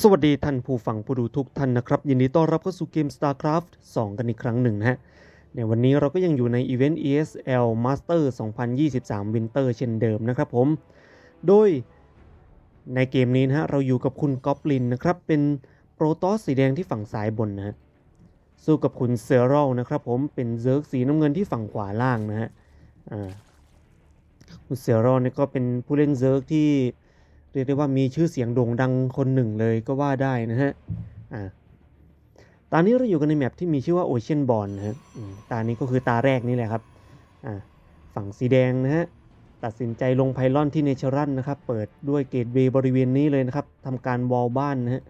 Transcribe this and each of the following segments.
สวัสดีท่านผู้ฟังผู้ดูทุกท่านนะครับ ยินดีต้อนรับเข้าสู่เกม StarCraft 2 กันอีกครั้งหนึ่งนะฮะ ในวันนี้เราก็ยังอยู่ในอีเวนต์ ESL Master 2023 Winter เช่นเดิมนะครับผม โดยในเกมนี้นะฮะ เราอยู่กับคุณกอบลินนะครับ เป็นโปรตอสสีแดงที่ฝั่งซ้ายบนนะฮะ สู้กับคุณเซอรัลนะครับผม เป็นเซิร์กสีน้ำเงินที่ฝั่งขวาล่างนะฮะ อ่า คุณเซอรัลนี่ก็เป็นผู้เล่นเซิร์กที่ เรียกได้ว่ามีชื่อเสียงโด่งดังคนหนึ่งเลยก็ว่าได้นะฮะอ่าตอนนี้เราอยู่กันในแมปที่มีชื่อว่า Ocean b o r n นะฮะตานี้ก็คือตาแรกนี่แหละครับอ่าฝั่งสีแดงนะฮะตัดสินใจลงไพลอนที่เนเชอรัลนะครับ เปิดด้วยเกตเวย์บริเวณนี้เลยนะครับทำการวอลบ้านนะฮะ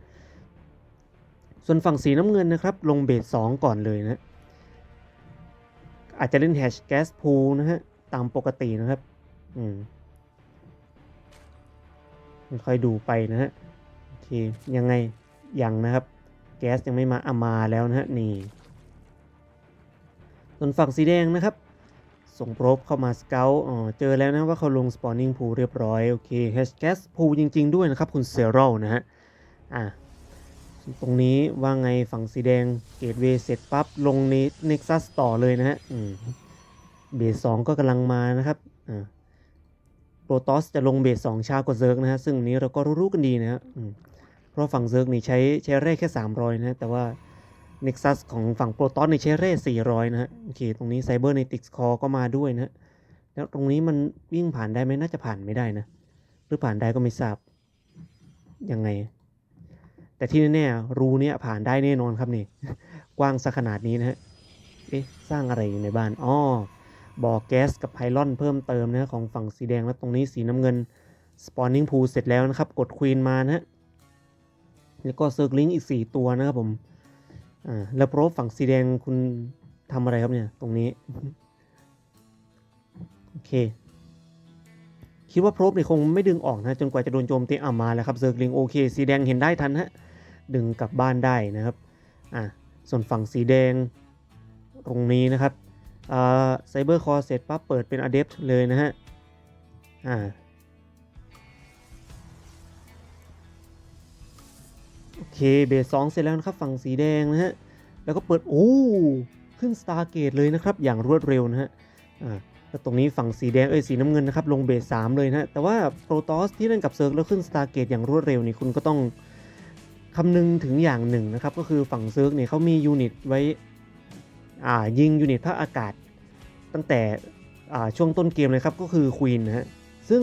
ส่วนฝั่งสีน้ำเงินนะครับ ลงเบสสองก่อนเลยนะฮะอาจจะเล่นแฮชแก๊สพูนะฮะ ตามปกตินะครับ อืม ค่อยดูไปนะฮะโอเคยังไงยังนะครับ แก๊สยังไม่มาอามาแล้วนะฮะนี่ส่วนฝั่งสีแดงนะครับ ส่งโปรบเข้ามาสเกลอ๋อเจอแล้วนะว่าเขาลงสปอนนิ่งพูเรียบร้อยโอเคแฮชแก๊สพูจริง ๆ ด้วยนะครับคุณเซรัลนะฮะอะตรงนี้ว่าไงฝั่งสีแดงเกตเวเสร็จปั๊บลงในเน็กซัสต่อเลยนะฮะอืมเบสสองก็กำลังมานะครับอ่า โปรตอสจะลงเบสสองช้ากว่าเซิร์กนะฮะซึ่งนี้เราก็รู้ๆกันดีนะฮะเพราะฝั่งเซิร์กนี่ใช้ใช้เร่แค่ 300 นะฮะแต่ว่า Nexus ของฝั่งโปรตอสนี่ใช้เร่400 นะฮะโอเคตรงนี้ Cybernetics Core ก็มาด้วยนะแล้วตรงนี้มันวิ่งผ่านได้ไหมน่าจะผ่านไม่ได้นะ หรือผ่านได้ก็ไม่ทราบยังไง แต่ที่แน่ๆรูเนี้ยผ่านได้แน่นอนครับนี่ กว้างสักขนาดนี้นะฮะเอ๊ะสร้างอะไรอยู่ในบ้านอ๋อ บ่อแก๊สกับไพลอนเพิ่มเติมนะของฝั่งสีแดงแล้วตรงนี้สีน้ำเงินสปอนนิ่งพูเสร็จแล้วนะครับ กดควีนมานะฮะแล้วก็เซิร์กลิงอีก 4 ตัวนะครับผมอ่าแล้วโปรฝั่งสีแดงคุณทำอะไรครับเนี่ยตรงนี้ โอเค คิดว่าโปรบเนี่ยคงไม่ดึงออกนะ จนกว่าจะโดนโจมตีอ่ามาแล้วครับเซิร์กลิงโอเค สีแดงเห็นได้ทันฮะดึงกลับบ้านได้นะครับอ่าส่วนฝั่งสีแดงตรงนี้นะครับ ไซเบอร์คอร์เสร็จปั๊บเปิดเป็น Adept เลยนะฮะ อ่า โอเค เบสสองเสร็จแล้วนะครับ ฝั่งสีแดงนะฮะ แล้วก็เปิด โอ้ ขึ้น Stargate เลยนะครับ อย่างรวดเร็วนะฮะ อ่าแล้วตรงนี้ฝั่งสีแดง เอ้ย สีน้ำเงินนะครับ ลงเบสสามเลยนะฮะแต่ว่าโปรตอสที่เล่นกับเซิร์กแล้วขึ้น Stargate อย่างรวดเร็วนี่คุณก็ต้องคำนึงถึงอย่างหนึ่งนะครับ ก็คือฝั่งเซิร์กเนี่ยเขามียูนิตไว้ ยิงยูนิตภาคอากาศตั้งแต่ช่วงต้นเกมเลยครับก็คือควีนนะฮะซึ่ง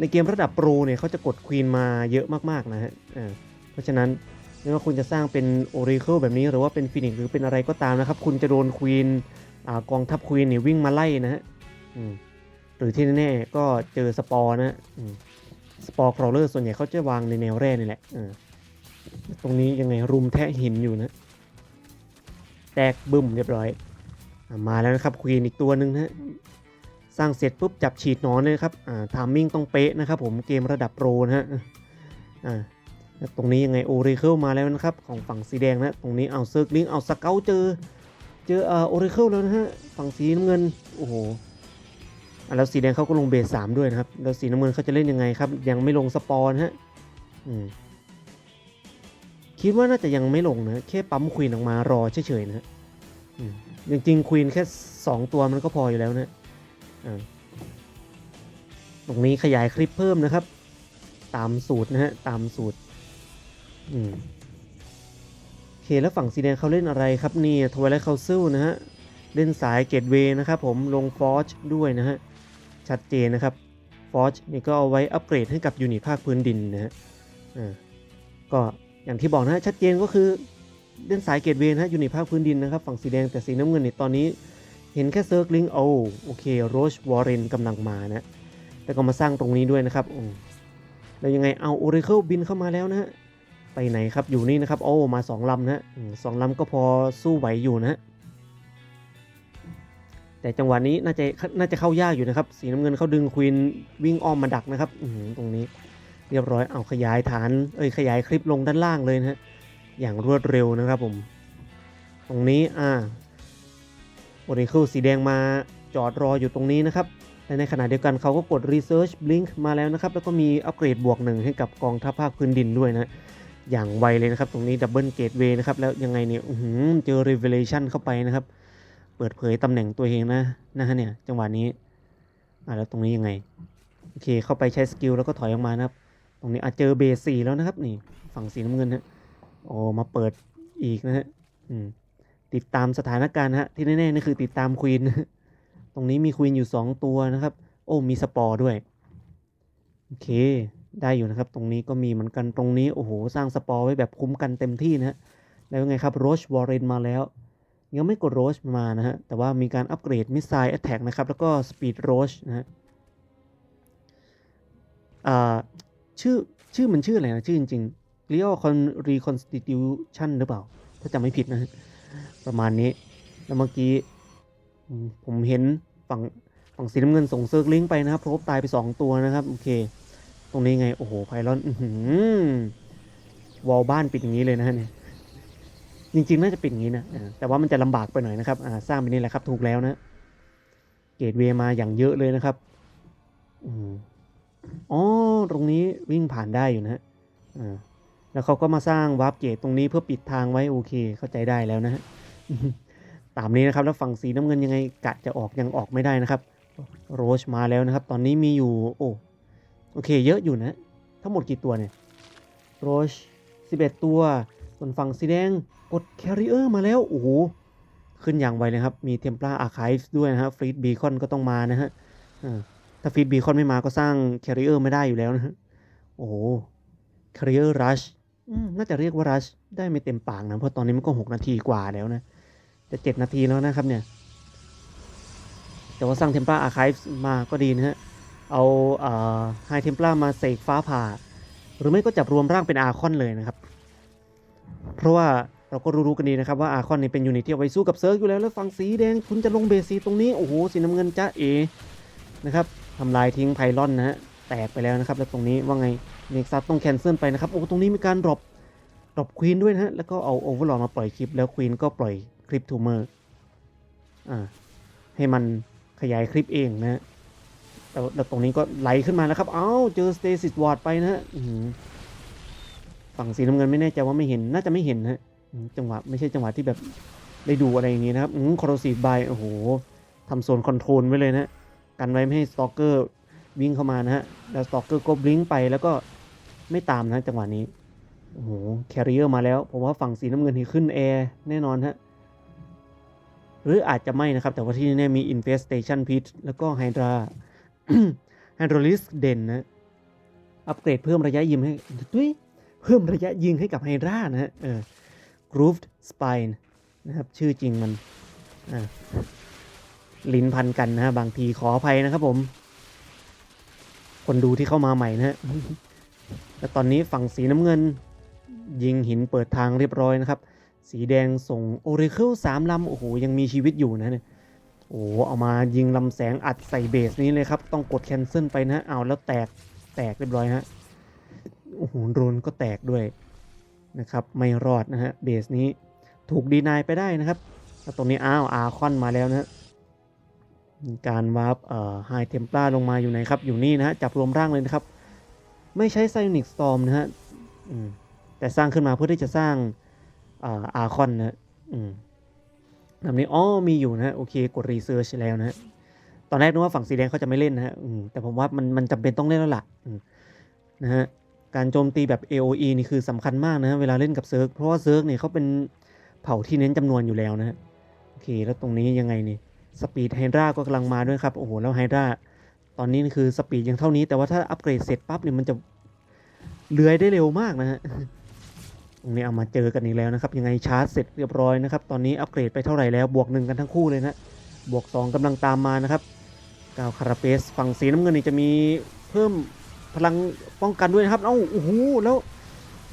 ในเกมระดับโปรเนี่ยเขาจะกดควีนมาเยอะมากๆนะฮะเพราะฉะนั้นไม่ว่าคุณจะสร้างเป็นโอร c เคิลแบบนี้หรือว่าเป็นฟินิกหรือเป็นอะไรก็ตามนะครับ คุณจะโดนควีนกองทัพควีนเนี่ยวิ่งมาไล่นะฮะหรือที่แน่ๆก็เจอสปอร์นะสปอร์ครอเลอร์ส่วนใหญ่เขาจะวางในแนวแร่นี่แหละตรงนี้ยังไงรุมแทะหินอยู่นะ แตกบึ้มเรียบร้อย มาแล้วนะครับควีนอีกตัวหนึ่งนะฮะสร้างเสร็จปุ๊บจับฉีดนอนเลยครับอ่าทามมิ่งต้องเป๊ะนะครับผมเกมระดับโปรนะฮะอ่าตรงนี้ยังไงโอเรเคิลมาแล้วนะครับ ของฝั่งสีแดงนะ ตรงนี้เอาเซิร์กลิงเอาสเกลเจอ เจออ่าโอเรเคิลแล้วนะฮะฝั่งสีน้ำเงินโอ้โหแล้วสีแดงเขาก็ลงเบสสามด้วยนะครับ แล้วสีน้ำเงินเขาจะเล่นยังไงครับ ยังไม่ลงสปอนฮะอืม คิดว่าน่าจะยังไม่ลงนะแค่ปั๊มควีนออกมารอเฉยๆนะอืมจริงๆควีนแค่ 2 ตัวมันก็พออยู่แล้วนะอ่าตรงนี้ขยายคลิปเพิ่มนะครับ ตามสูตรนะฮะตามสูตรอืมโอเคแล้วฝั่งสีแดงเขาเล่นอะไรครับนี่ทวายไลท์เคาซิลนะฮะเล่นสายเกตเวย์นะครับผมลงฟอร์จด้วยนะฮะชัดเจนนะครับฟอร์จนี่ก็เอาไว้อัปเกรดให้กับยูนิตภาคพื้นดินนะฮะอ่าก็ อย่างที่บอกนะฮะชัดเจนก็คือเล่นสายเกตเวย์นะฮะอยู่ในภาคพื้นดินนะครับ ฝั่งสีแดงแต่สีน้ำเงินเนี่ยตอนนี้ เห็นแค่เซิร์กลิงโอโอเคโรชวอร์เรนกำลังมานะแล้วก็มาสร้างตรงนี้ด้วยนะครับอืมแล้วยังไงเอาโอเรเคิลบินเข้ามาแล้วนะฮะไปไหนครับอยู่นี่นะครับโอ้มาสองลำนะฮะสองลำก็พอสู้ไหวอยู่นะฮะแต่จังหวะนี้น่าจะน่าจะเข้ายากอยู่นะครับ สีน้ำเงินเขาดึงควีนวิ่งอ้อมมาดักนะครับตรงนี้ เรียบร้อยเอาขยายฐานเอ้ยขยายคลิปลงด้านล่างเลยนะฮะอย่างรวดเร็วนะครับผม ตรงนี้อ่าโอเรคิลสีแดงมาจอดรออยู่ตรงนี้นะครับและในขณะเดียวกันเขาก็กด Research Blink มาแล้วนะครับ แล้วก็มีอัปเกรดบวกหนึ่งให้กับกองทัพภาคพื้นดินด้วยนะ อย่างไวเลยนะครับ ตรงนี้ดับเบิลเกตเวย์นะครับ แล้วยังไงเนี่ยเจอ Revelation เข้าไปนะครับ เปิดเผยตำแหน่งตัวเองนะนะฮะเนี่ย จังหวะนี้ อ่าแล้วตรงนี้ยังไง โอเค เข้าไปใช้สกิลแล้วก็ถอยออกมานะครับ ตรงนี้อาจเจอเบสสี่แล้วนะครับ นี่ ฝั่งสีน้ำเงินฮะโอ้มาเปิดอีกนะฮะติดตามสถานการณ์ฮะที่แน่ๆนี่คือติดตามควีนตรงนี้มีควีนอยู่ 2 ตัวนะครับ โอ้มีสปอร์ด้วย โอเค ได้อยู่นะครับ ตรงนี้ก็มีเหมือนกันตรงนี้ โอ้โห สร้างสปอร์ไว้แบบคุ้มกันเต็มที่นะฮะแล้วไงครับโรชวอร์เรนมาแล้ว ยังไม่กดโรชมานะฮะแต่ว่ามีการอัปเกรดมิสไซล์แอตแทกนะครับ แล้วก็สปีดโรชนะฮะอ่า ชื่อชื่อมันชื่ออะไรนะชื่อจริงๆ Real Con Reconstitution หรือเปล่า ถ้าจำไม่ผิดนะ ประมาณนี้ แล้วเมื่อกี้ ผมเห็นฝั่งฝั่งสีน้ำเงินส่งเซิร์กลิงไปนะครับพบตายไปสองตัวนะครับ โอเค ตรงนี้ไง โอ้โห ไพลอนวอลบ้านปิดอย่างนี้เลยนะเนี่ยจริงๆ น่าจะปิดอย่างนี้นะ แต่ว่ามันจะลำบากไปหน่อยนะครับสร้างไปนี่แหละครับ ถูกแล้วนะ เกตเวย์มาอย่างเยอะเลยนะครับ อืม อ๋อ ตรงนี้วิ่งผ่านได้อยู่นะอ่าแล้วเขาก็มาสร้างวาร์ปเกตตรงนี้เพื่อปิดทางไว้โอเค เข้าใจได้แล้วนะฮะตามนี้นะครับ แล้วฝั่งสีน้ำเงินยังไงกะจะออกยังออกไม่ได้นะครับ โรชมาแล้วนะครับ ตอนนี้มีอยู่ โอ้โอเค เยอะอยู่นะ ทั้งหมดกี่ตัวเนี่ย โรช 11 ตัว ส่วนฝั่งสีแดงกดแคริเออร์มาแล้ว โอ้โห ขึ้นอย่างไวเลยครับ มีเทมปลาอาร์ค v ฟด้วยนะฮะฟรีดบีคอนก็ต้องมานะฮะอ่า ถ้าฟีดบีคอนไม่มาก็สร้างแคริเออร์ไม่ได้อยู่แล้วนะฮะ โอ้แคริเออร์รัชน่าจะเรียกว่ารัชได้ไม่เต็มปากนะ เพราะตอนนี้มันก็ 6 นาทีกว่าแล้วนะ จะเจ็ดนาทีแล้วนะครับเนี่ย แต่ว่าสร้างเทมปลาอาร์ค v ฟมาก็ดีนะฮะ เอาไฮเทมปลามาเสกฟ้าผ่า หรือไม่ก็จับรวมร่างเป็นอาร์คอนเลยนะครับ เพราะว่าเราก็รู้ๆกันดีนะครับว่าอาร์คอนนี่เป็นยูนิตที่เอาไว้สู้กับเซิร์กอยู่แล้วแล้วฝั่งสีแดงคุณจะลงเบสสีตรงนี้ โอ้โหสีน้ำเงินจ้าเอนะครับ ทำลายทิ้งไพลอนนะฮะแตกไปแล้วนะครับแล้วตรงนี้ว่าไงเน็กซัสต้องแคนเซิลไปนะครับโอ้ตรงนี้มีการดรอปดรอปควีนด้วยนะฮะแล้วก็เอาโอเวอร์ลอมาปล่อยคลิปแล้วควีนก็ปล่อยคลิปทูเมอร์อ่าให้มันขยายคลิปเองนะฮะแล้วแล้วตรงนี้ก็ไหลขึ้นมาแล้วครับ เอ้า เจอสเตซิสวอร์ดไปนะฮะฝั่งสีน้ำเงินไม่แน่ใจว่าไม่เห็น น่าจะไม่เห็นนะฮะจังหวะไม่ใช่จังหวะที่แบบได้ดูอะไรอย่างงี้นะครับคอร์ซีบายโอ้โหทำโซนคอนโทรลไว้เลยนะ กันไว้ไม่ให้สตอกเกอร์วิ่งเข้ามานะฮะ แล้วสตอกเกอร์ก็บลิงไปแล้วก็ไม่ตามนะจังหวะนี้ โอ้โห แคริเออร์มาแล้ว ผมว่าฝั่งสีน้ำเงินที่ขึ้นแอร์แน่นอนฮะ หรืออาจจะไม่นะครับ แต่ว่าที่นี่มี Infestation Pit แล้วก็ Hydra Hydralis เด่นนะ อัปเกรดเพิ่มระยะยิงให้ดุยเพิ่มระยะยิงให้กับ Hydra นะฮะ เออ Grooved Spine นะครับ ชื่อจริงมัน อ่า ลิ้นพันกันนะฮะบางทีขออภัยนะครับผม คนดูที่เข้ามาใหม่นะฮะแล้วตอนนี้ฝั่งสีน้ำเงิน ยิงหินเปิดทางเรียบร้อยนะครับ สีแดงส่งโอเรเคิลสามลำโอ้โหยังมีชีวิตอยู่นะเนี่ยโอ้เอามายิงลำแสงอัดใส่เบสนี้เลยครับ ต้องกดแคนเซิลไปนะเอาแล้วแตกแตกเรียบร้อยฮะโอ้โหโดรนก็แตกด้วยนะครับ ไม่รอดนะฮะเบสนี้ถูกดีนายไปได้นะครับแล้วตรงนี้อ้าวอาคอนมาแล้วนะ การวาร์ปไฮเทมปลาลงมาอยู่ไหนครับ อยู่นี่นะฮะ จับรวมร่างเลยนะครับ ไม่ใช้ไซนิกสตอมนะฮะแต่สร้างขึ้นมาเพื่อที่จะสร้างอาร์คอนนะอืมแบบนี้อ๋อมีอยู่นะฮะโอเค กดรีเสิร์ชแล้วนะฮะตอนแรกนึกว่าฝั่งสีแดงเขาจะไม่เล่นนะฮะแต่ผมว่ามันมันจำเป็นต้องเล่นแล้วล่ะนะฮะการโจมตีแบบ AOE นี่คือสำคัญมากนะะเวลาเล่นกับเซิร์กเพราะว่าเซิร์กเนี่ยเขาเป็นเผ่าที่เน้นจำนวนอยู่แล้วนะฮะโอเค แล้วตรงนี้ยังไงนี่ สปีดไฮดราก็กำลังมาด้วยครับ โอ้โห แล้วไฮดราตอนนี้คือสปีดยังเท่านี้ แต่ว่าถ้าอัปเกรดเสร็จปั๊บเนี่ยมันจะเลื้อยได้เร็วมากนะฮะตรงนี้เอามาเจอกันอีกแล้วนะครับ ยังไงชาร์จเสร็จเรียบร้อยนะครับ ตอนนี้อัปเกรดไปเท่าไหร่แล้วบวกหนึ่งกันทั้งคู่เลยนะ บวก2กำลังตามมานะครับกาวคาราเปสฝั่งสีน้ำเงินนี่จะมีเพิ่มพลังป้องกันด้วยนะครับ เอ้า โอ้โห แล้ว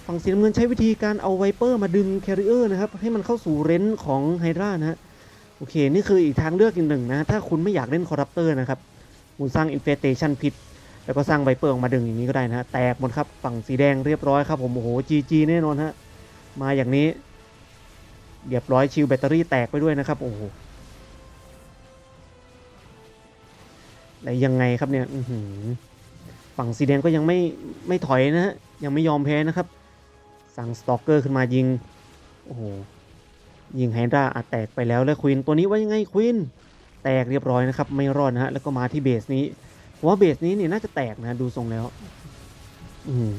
ฝั่งสีน้ำเงินใช้วิธีการเอาไวเปอร์มาดึงแคริเออร์นะครับ ให้มันเข้าสู่เรนจ์ของไฮดรานะฮะ อเค นี่คืออีกทางเลือกอีกหนึ่งนะ ถ้าคุณไม่อยากเล่นคอร์รัปเตอร์นะครับคุณสร้างอินเฟสเ t ชันพิษแล้วก็สร้างไวเปอร์ออกมาดึงอย่างนี้ก็ได้นะฮะ แตกหมดครับ ฝั่งสีแดงเรียบร้อยครับผม โอ้โห GG แน่นอนฮะ มาอย่างนี้ เรียบร้อยชิลแบตเตอรี่แตกไปด้วยนะครับ โอ้โหแล้วยังไงครับเนี่ยฝั่งสีแดงก็ยังไม่ไม่ถอยนะฮะ ยังไม่ยอมแพ้นะครับ สั่งสตอกเกอร์ขึ้นมายิง โอ้โห ยิงไฮดราอาจแตกไปแล้วแล้วควินตัวนี้ว่ายังไงควินแตกเรียบร้อยนะครับ ไม่รอดนะฮะแล้วก็มาที่เบสนี้ว่าเบสนี้เนี่ยน่าจะแตกนะดูทรงแล้ว อืม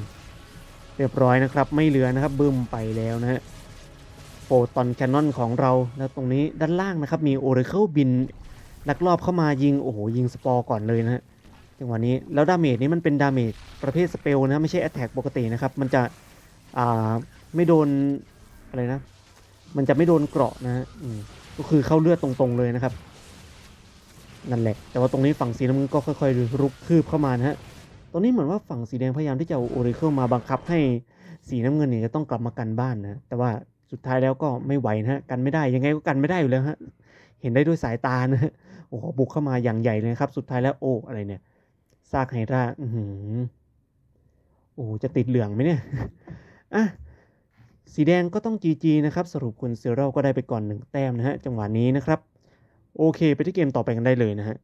เรียบร้อยนะครับ ไม่เหลือนะครับบึ้มไปแล้วนะฮะโฟตอนแคนนอนของเราแล้วตรงนี้ด้านล่างนะครับ มีโอเรเคิลบินลักลอบเข้ามายิงโอ้โหยิงสปอร์ก่อนเลยนะฮะจังหวะนี้แล้วดาเมจนี้มันเป็นดาเมจประเภทสเปลนะไม่ใช่แอตแทกปกตินะครับ มันจะอ่าไม่โดนอะไรนะ มันจะไม่โดนเกราะนะฮะอืก็คือเข้าเลือดตรงๆเลยนะครับนั่นแหละ แต่ว่าตรงนี้ฝั่งสีน้ำเงินก็ค่อยๆรุกคืบเข้ามานะฮะตรงนี้เหมือนว่าฝั่งสีแดงพยายามที่จะโอริเคิลมาบังคับให้สีน้ำเงินเนี่ยจะต้องกลับมากันบ้านนะ แต่ว่าสุดท้ายแล้วก็ไม่ไหวนะฮะ กันไม่ได้ ยังไงก็กันไม่ได้อยู่แล้วฮะ เห็นได้ด้วยสายตานะโอ้โหบุกเข้ามาอย่างใหญ่เลยครับ สุดท้ายแล้วโอ้อะไรเนี่ย ซากไฮดราอือหือโอ้จะติดเหลืองไหมเนี่ย อะ สีแดงก็ต้อง GG นะครับสรุปคุณเซโร่ก็ได้ไปก่อนหนึ่งแต้มนะฮะจังหวะนี้นะครับ โอเค ไปที่เกมต่อไปกันได้เลยนะฮะ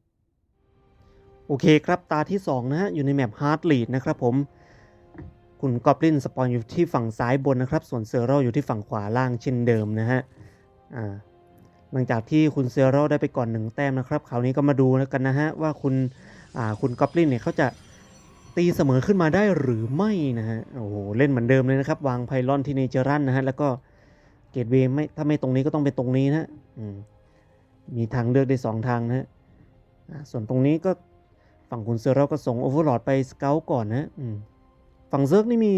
โอเคครับตาที่ 2 นะฮะอยู่ในแมป Hard Lead นะครับผมคุณกอบลินสปอนอยู่ที่ฝั่งซ้ายบนนะครับ ส่วนเซโร่อยู่ที่ฝั่งขวาล่างเช่นเดิมนะฮะอ่าหลังจากที่คุณเซโร่ได้ไปก่อนหนึ่งแต้มนะครับคราวนี้ก็มาดูกันนะฮะว่าคุณอ่าคุณกอบลินเนี่ยเขาจะ ตีเสมอขึ้นมาได้หรือไม่นะฮะโอ้โหเล่นเหมือนเดิมเลยนะครับ วางไพลอนที่เนเจอรันนะฮะแล้วก็เกตเวย์ไม่ถ้าไม่ตรงนี้ก็ต้องเป็นตรงนี้นะอืมีทางเลือกได้สองทางนะฮะส่วนตรงนี้ก็ฝั่งคุณเซอร์เราก็ส่งโอเวอร์ลอดไปสเกลก่อนนะอืฝั่งเซิร์กนี่มี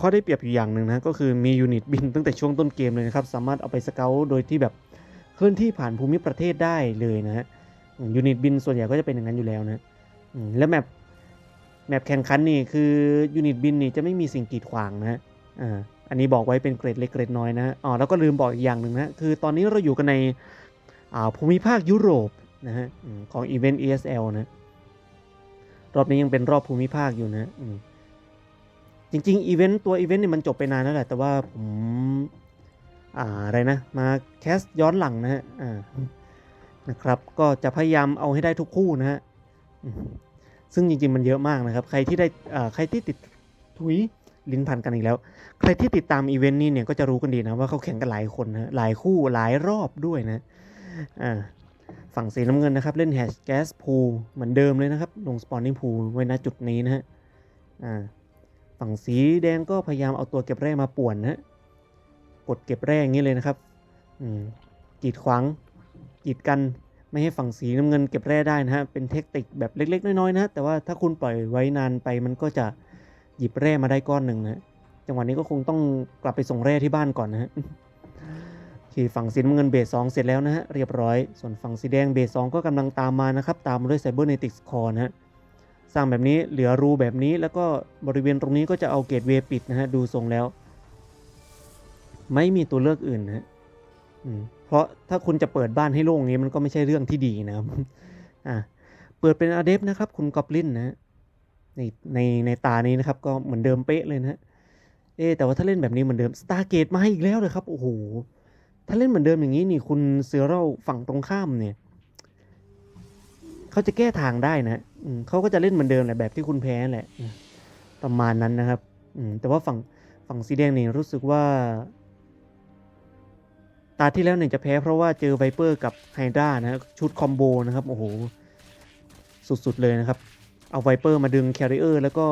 ข้อได้เปรียบอยู่อย่างหนึ่งนะก็คือมียูนิตบินตั้งแต่ช่วงต้นเกมเลยนะครับ สามารถเอาไปสเกลโดยที่แบบเคลื่อนที่ผ่านภูมิประเทศได้เลยนะฮะยูนิตบินส่วนใหญ่ก็จะเป็นอย่างนั้นอยู่แล้วนะแล้วแมป แมปแข่งขันนี่คือยูนิตบินนี่จะไม่มีสิ่งกีดขวางนะฮะอ่าอันนี้บอกไว้เป็นเกรดเล็กเกรดน้อยนะอ๋อแล้วก็ลืมบอกอีกอย่างหนึ่งนะ คือตอนนี้เราอยู่กันในอ่าภูมิภาคยุโรปนะฮะขอืมของ Event ESL นะ รอบนี้ยังเป็นรอบภูมิภาคอยู่นะจริงๆอีเวนต์ตัวอีเวนต์เนี่ยมันจบไปนานแล้วแหละ แต่ว่าผมอ่าอะไรนะ มาแคสย้อนหลังนะฮะอ่านะครับ ก็จะพยายามเอาให้ได้ทุกคู่นะฮะ ซึ่งจริงๆมันเยอะมากนะครับ ใครที่ได้ใครที่ติดทุยลิ้นพันกันอีกแล้ว ใครที่ติดตามอีเวนต์นี้เนี่ยก็จะรู้กันดีนะว่าเขาแข่งกันหลายคนนะหลายคู่หลายรอบด้วยนะอ่าฝั่งสีน้ำเงินนะครับ เล่นแฮชแก๊สพูเหมือนเดิมเลยนะครับ ลงสปอนนิ่งพูไว้ณจุดนี้นะฮะอ่าฝั่งสีแดงก็พยายามเอาตัวเก็บแร่มาป่วนนะฮะกดเก็บแร่อย่างนี้เลยนะครับอืมกีดขวางกีดกัน ไม่ให้ฝั่งสีน้ำเงินเก็บแร่ได้นะฮะ เป็นเทคนิคแบบเล็ก ๆ น้อยๆนะแต่ว่าถ้าคุณปล่อยไว้นานไปมันก็จะหยิบแร่มาได้ก้อนหนึ่งนะจังหวะนี้ก็คงต้องกลับไปส่งแร่ที่บ้านก่อนนะฮะที่ฝั่งสีน้ำเงินเบสสองเสร็จแล้วนะฮะเรียบร้อย ส่วนฝั่งสีแดงเบสสองก็กำลังตามมานะครับ ตามมาด้วยไซเบอร์เนติกส์คอนะฮะสร้างแบบนี้เหลือรูแบบนี้แล้วก็บริเวณตรงนี้ก็จะเอาเกตเวย์ปิดนะฮะดูทรงแล้ว ไม่มีตัวเลือกอื่นนะฮะอืม เพราะถ้าคุณจะเปิดบ้านให้โล่งอย่างนี้มันก็ไม่ใช่เรื่องที่ดีนะครับอะเปิดเป็นอเดฟนะครับ คุณกอบลินนะในในในตานี้นะครับ ก็เหมือนเดิมเป๊ะเลยนะเอ๊แต่ว่าถ้าเล่นแบบนี้เหมือนเดิมสตาร์เกตมาอีกแล้วเลยครับโอ้โหถ้าเล่นเหมือนเดิมอย่างนี้นี่คุณเซโร่ฝั่งตรงข้ามเนี่ยเขาจะแก้ทางได้นะอืเขาก็จะเล่นเหมือนเดิมแหละแบบที่คุณแพ้แหละประมาณนั้นนะครับอืแต่ว่าฝั่งฝั่งสีแดงนี่รู้สึกว่า ตาที่แล้วเนี่ยจะแพ้เพราะว่าเจอไวเปอร์กับไฮดรานะชุดคอมโบนะครับโอ้โหสุดๆเลยนะครับ เอาไวเปอร์มาดึงแคริเออร์แล้วก็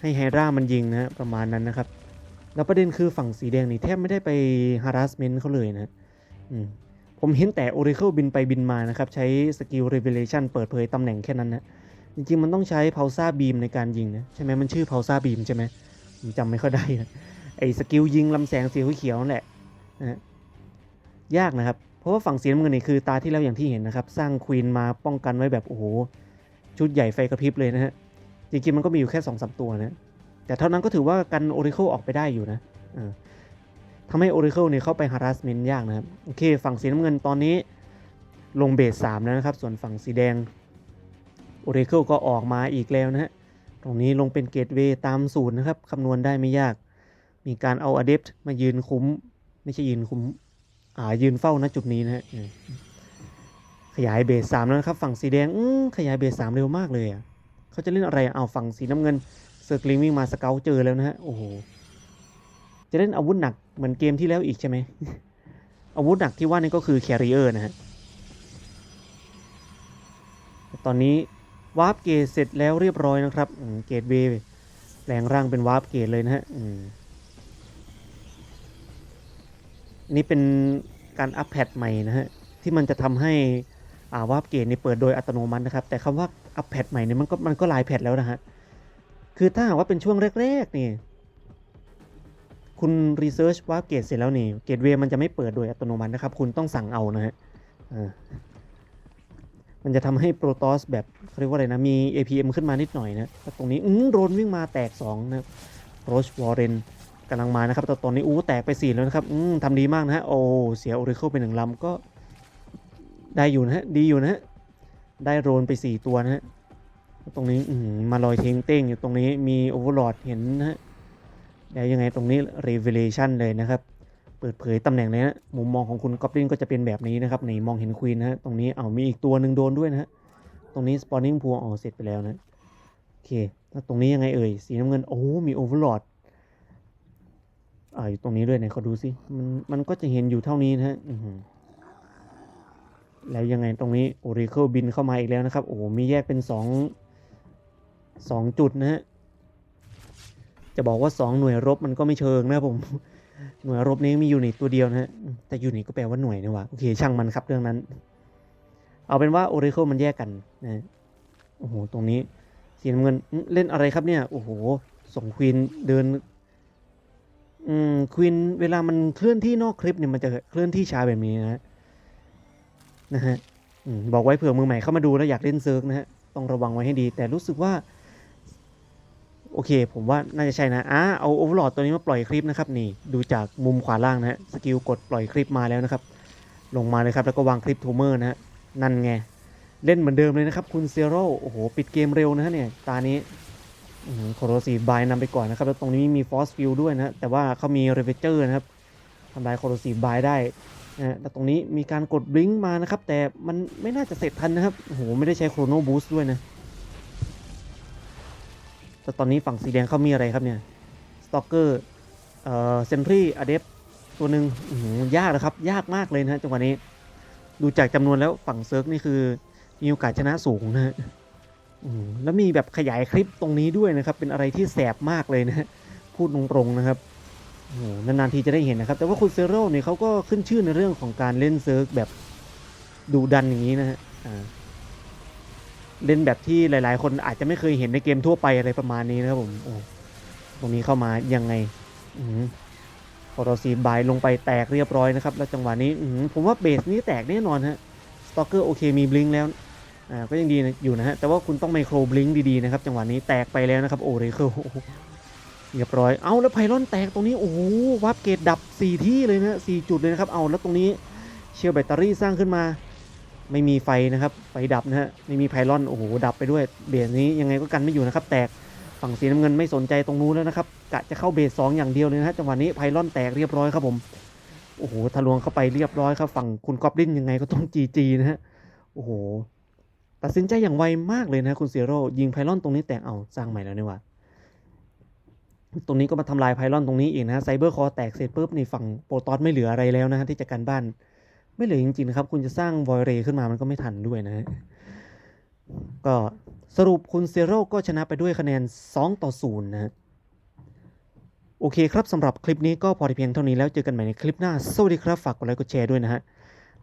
ให้ไฮดรามันยิงนะประมาณนั้นนะครับ แล้วประเด็นคือฝั่งสีแดงนี่แทบไม่ได้ไป harassment เขาเลยนะผมเห็นแต่ Oracle บินไปบินมานะครับ ใช้สกิล Revelation เปิดเผยตำแหน่งแค่นั้นนะจริงๆมันต้องใช้ Pulsar Beam ในการยิงนะใช่ไหมมันชื่อ Pulsar Beam ใช่ไหมผมจำไม่ค่อยได้นะไอ้สกิลยิงลำแสงสีเขียวนั่นแหละนะฮะ ยากนะครับ เพราะว่าฝั่งสีน้ำเงินนี่คือตาที่แล้วอย่างที่เห็นนะครับ สร้างควีนมาป้องกันไว้แบบโอ้โหชุดใหญ่ไฟกระพริบเลยนะฮะจริงๆมันก็มีอยู่แค่สองสามตัวนะแต่เท่านั้นก็ถือว่ากัน Oracle ออกไปได้อยู่นะอ่าทำให้ Oracle เนี่ยเข้าไป harassment ยากนะครับโอเค ฝั่งสีน้ำเงินตอนนี้ลงเบสสามแล้วนะครับ ส่วนฝั่งสีแดง Oracle ก็ออกมาอีกแล้วนะฮะตรงนี้ลงเป็นเกตเวย์ตามสูตรนะครับคำนวณได้ไม่ยาก มีการเอา Adept มายืนคุ้ม ไม่ใช่ยืนคุ้ม อ่ายืนเฝ้าณจุดนี้นะฮะขยายเบสสามแล้วนะครับ ฝั่งสีแดงอืขยายเบสสามเร็วมากเลยอะเขาจะเล่นอะไรอะเอาฝั่งสีน้ำเงินเซอร์กลิงวิ่งมาสเกลเจอแล้วนะฮะโอ้โหจะเล่นอาวุธหนักเหมือนเกมที่แล้วอีกใช่ไหมอาวุธหนักที่ว่านี่ก็คือแคริเออร์นะฮะตอนนี้วาร์ปเกตเสร็จแล้วเรียบร้อยนะครับเกตเวแปลงร่างเป็นวาร์ปเกตเลยนะฮะอืม นี่เป็นการอัปแพดใหม่นะฮะที่มันจะทำให้อ่าวาร์ปเกตนี่เปิดโดยอัตโนมัตินะครับ แต่คำว่าอัปแพดใหม่เนี่ยมันก็มันก็หลายแพดแล้วนะฮะคือถ้าหากว่าเป็นช่วงแรกๆนี่คุณรีเสิร์ชวาร์ปเกตเสร็จแล้วนี่เกตเวมันจะไม่เปิดโดยอัตโนมัตินะครับ คุณต้องสั่งเอานะฮะมันจะทำให้โปรตอสแบบเขาเรียกว่าอะไรนะ มี APM ขึ้นมานิดหน่อยนะตรงนี้อืมโดรนวิ่งมาแตก2นะครับโรชวอร์เรนำลังมานะครับแต่ตอนนี้อู้แตกไป4แล้วนะครับอืมทำดีมากนะฮะโอ้เสียโอริเคิลไปหนึ่งลำก็ได้อยู่นะฮะดีอยู่นะฮะได้โดรนไป 4 ตัวนะฮะตรงนี้อืมาลอยเทงเต้งอยู่ตรงนี้มีโอเวอร์ลอดเห็นนะฮะแล้วยังไงตรงนี้ Revelation เลยนะครับ เปิดเผยตำแหน่งเลยนะมุมมองของคุณกอบลินก็จะเป็นแบบนี้นะครับในมองเห็นควีนนะฮะตรงนี้เอามีอีกตัวหนึ่งโดนด้วยนะฮะตรงนี้สปอนนิ่งพัวอ๋อเสร็จไปแล้วนะโอเคแล้วตรงนี้ยังไงเอ่ยสีน้ำเงินโอ้มีโอเวอร์ลอด อ่าอยู่ตรงนี้ด้วยไหนเขาดูสิมันมันก็จะเห็นอยู่เท่านี้นะฮะแล้วยังไงตรงนี้โอริเคิลบินเข้ามาอีกแล้วนะครับ โอ้โหมีแยกเป็นสองสองจุดนะฮะจะบอกว่าสองหน่วยรบมันก็ไม่เชิงนะผม หน่วยรบนี้มียูนิตตัวเดียวนะฮะแต่ยูนิตก็แปลว่าหน่วยนะวะโอเคช่างมันครับเรื่องนั้น เอาเป็นว่า Oracle มันแยกกันนะโอ้โหตรงนี้สีน้ำเงินเล่นอะไรครับเนี่ย โอ้โหส่งควีนเดิน อืมควีนเวลามันเคลื่อนที่นอกคลิปเนี่ยมันจะเคลื่อนที่ช้าแบบนี้นะฮะนะฮะอบอกไว้เผื่อมือใหม่เข้ามาดูแล้วอยากเล่นเซิร์กนะฮะต้องระวังไว้ให้ดี แต่รู้สึกว่า โอเค ผมว่าน่าจะใช่นะอ่าเอาโอเวอร์ลอดตัวนี้มาปล่อยคลิปนะครับ นี่ดูจากมุมขวาล่างนะฮะสกิลกดปล่อยคลิปมาแล้วนะครับ ลงมาเลยครับแล้วก็วางคลิปทูเมอร์นะฮะนั่นไงเล่นเหมือนเดิมเลยนะครับ คุณเซโร่โอ้โหปิดเกมเร็วนะฮะเนี่ยตานี้ โคโรซีบายนำไปก่อนนะครับ แล้วตรงนี้มีฟอสฟิลด้วยนะแต่ว่าเขามีเรเวเจอร์นะครับทำลายโคโรซีบายได้นะแล้วตรงนี้มีการกดบลิงก์มานะครับ แต่มันไม่น่าจะเสร็จทันนะครับโอ้โหไม่ได้ใช้โครโนบูสต์ด้วยนะแต่ตอนนี้ฝั่งสีแดงเขามีอะไรครับเนี่ยสตอกเกอร์เอ่อเซนทรีอเดฟตัวหนึ่งอื้อหือยากนะครับ ยากมากเลยนะจังหวะนี้ ดูจากจำนวนแล้วฝั่งเซิร์กนี่คือมีโอกาสชนะสูงนะฮะ แล้วมีแบบขยายคลิปตรงนี้ด้วยนะครับ เป็นอะไรที่แสบมากเลยนะพูดตรงๆนะครับนานๆทีจะได้เห็นนะครับ แต่ว่าคุณเซโร่เนี่ยเขาก็ขึ้นชื่อในเรื่องของการเล่นเซิร์กแบบดูดันอย่างนี้นะฮะเล่นแบบที่หลาย ๆ คนอาจจะไม่เคยเห็นในเกมทั่วไปอะไรประมาณนี้นะครับผมโอ้ตรงนี้เข้ามายังไงพอเราซีบายลงไปแตกเรียบร้อยนะครับ แล้วจังหวะนี้ผมว่าเบสนี้แตกแน่นอนฮะสตอกเกอร์โอเคมีบลิงแล้ว อ่าก็ยังดีอยู่นะฮะ แต่ว่าคุณต้องไมโครบลิงดีๆนะครับ จังหวะนี้แตกไปแล้วนะครับโอเรเคิลเรียบร้อย เอาแล้วไพลอนแตกตรงนี้ โอ้โหวับเกตดับ 4 ที่เลยนะสี่จุดเลยนะครับ เอาแล้วตรงนี้เชลแบตเตอรี่สร้างขึ้นมา ไม่มีไฟนะครับ ไฟดับนะฮะ ไม่มีไพลอน โอ้โห ดับไปด้วย เบสนี้ยังไงก็กันไม่อยู่นะครับ แตก ฝั่งสีน้ำเงินไม่สนใจตรงนู้นแล้วนะครับ กะจะเข้าเบสสองอย่างเดียวเลยนะฮะ จังหวะนี้ไพลอนแตกเรียบร้อยครับผม โอ้โห ทะลวงเข้าไปเรียบร้อยครับ ฝั่งคุณกอบลินยังไงก็ต้องจีจีนะฮะ โอ้โห ตัดสินใจอย่างไวมากเลยนะคุณเซโร่ยิงไพลอนตรงนี้แตกเอาสร้างใหม่แล้วเนี่หว่าตรงนี้ก็มาทำลายไพลอนตรงนี้อีกนะไซเบอร์คอแตกเสร็จปุ๊บนี่ฝั่งโปรตอสไม่เหลืออะไรแล้วนะที่จะกันบ้าน ไม่เหลือจริงๆนะครับ คุณจะสร้างวอยเรขึ้นมามันก็ไม่ทันด้วยนะก็สรุปคุณเซโร่ก็ชนะไปด้วยคะแนน 2 ต่อ 0 นะโอเคครับสำหรับคลิปนี้ก็พอเพียงเท่านี้แล้วเจอกันใหม่ในคลิปหน้า สวัสดีครับ ฝากกดไลค์กดแชร์ด้วยนะฮะ